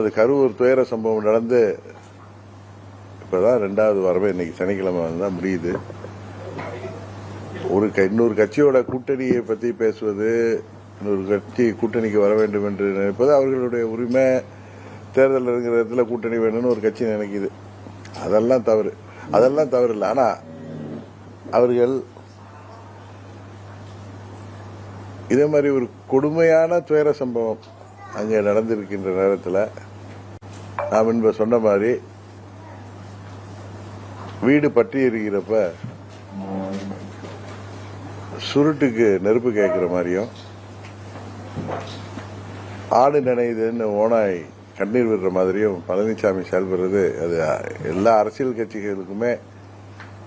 அது கரூர் துயர சம்பவம் நடந்து இப்பதான் ரெண்டாவது வரவே இன்னைக்கு சனிக்கிழமை தான் முடியுது. ஒரு க- இன்னொரு கட்சியோட கூட்டணியை பத்தி பேசுவது இன்னொரு கட்சி கூட்டணிக்கு வர வேண்டும் என்று நினைப்பது அவர்களுடைய உரிமை. தேர்தல் இருக்கிற இடத்துல கூட்டணி வேணும்னு ஒரு கட்சி நினைக்குது. அதெல்லாம் தவறு. அதெல்லாம் தவறு இல்லை. ஆனா அவர்கள் இதே மாதிரி ஒரு கொடுமையான துயர சம்பவம் அங்கே நடந்திருக்கின்ற நேரத்தில் நான் முன்பு சொன்ன மாதிரி வீடு பற்றி இருக்கிறப்ப சுருட்டுக்கு நெருப்பு கேட்கிற மாதிரியும் ஆடு நினைதுன்னு ஓனாய் கண்ணீர் விடுற மாதிரியும் பழனிசாமி செயல்படுறது அது எல்லா அரசியல் கட்சிகளுக்குமே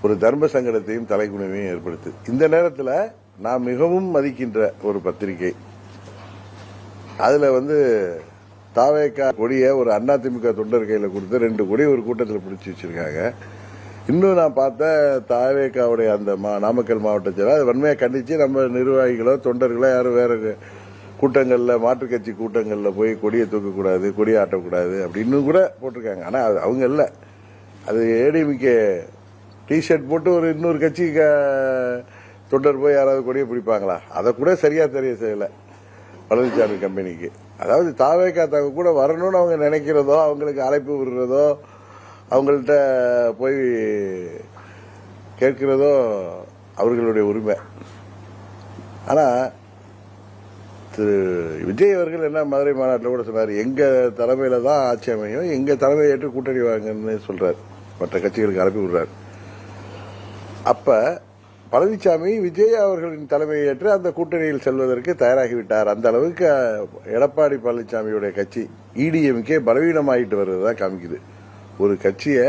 ஒரு தர்ம சங்கடத்தையும் தலைக்குணவையும் ஏற்படுத்து. இந்த நேரத்தில் நான் மிகவும் மதிக்கின்ற ஒரு பத்திரிகை. அதுல வந்து தாவேக்கா கொடியை ஒரு அதிமுக தொண்டர் கையில் கொடுத்து ரெண்டு கொடி ஒரு கூட்டத்தில் பிடிச்சி வச்சிருக்காங்க. இன்னும் நான் பார்த்த தாவேக்காவுடைய அந்த மா- நாமக்கல் மாவட்டத்தில் அது வன்மையாக கண்டித்து நம்ம நிர்வாகிகளோ தொண்டர்களோ யாரும் வேற கூட்டங்களில் மாற்றுக் கட்சி கூட்டங்களில் போய் கொடியை தூக்கக்கூடாது கொடியை ஆட்டக்கூடாது அப்படின்னு கூட போட்டிருக்காங்க. ஆனால் அது அவங்க இல்லை. அது ஏடிஎம்கே டிஷர்ட் போட்டு ஒரு இன்னொரு கட்சி தொண்டர் போய் யாராவது கொடியை பிடிப்பாங்களா? அதை கூட சரியாக தெரிய செய்யலை. பழனிசாமி கம்பெனிக்கு. அதாவது தாவேக்கா தாங்க கூட வரணும்னு அவங்க நினைக்கிறதோ அவங்களுக்கு அழைப்பு விடுறதோ அவங்கள்ட்ட போய் கேட்கிறதோ அவர்களுடைய உரிமை. ஆனால் திரு விஜய் அவர்கள் என்ன மதுரை மாநாட்டில் கூட சொன்னார் எங்கள் தலைமையில் தான் ஆட்சி அமையும் எங்கள் தலைமையை ஏற்று கூட்டணி வாங்கன்னு சொல்கிறார் மற்ற கட்சிகளுக்கு அனுப்பி விடுறார். அப்போ பழனிசாமி விஜய் அவர்களின் தலைமையை ஏற்று அந்த கூட்டணியில் செல்வதற்கு தயாராகிவிட்டார். அந்த அளவுக்கு எடப்பாடி பழனிசாமியுடைய கட்சி இடிஎம்கே பலவீனமாயிட்டு வருவதா காமிக்குது. ஒரு கட்சியை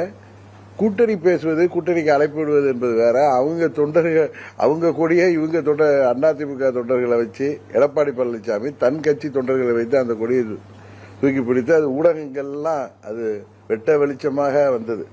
கூட்டணி பேசுவது கூட்டணிக்கு அழைப்பு விடுவது என்பது வேற. அவங்க தொண்டர்கள் அவங்க கூடிய இவங்க தொண்டர் அதிமுக தொண்டர்களை வச்சு எடப்பாடி பழனிசாமி தன் கட்சி தொண்டர்களை வைத்து அந்த கொடியை தூக்கி பிடித்து அது ஊடகங்கள்லாம் அது வெட்ட வெளிச்சமாக வந்தது.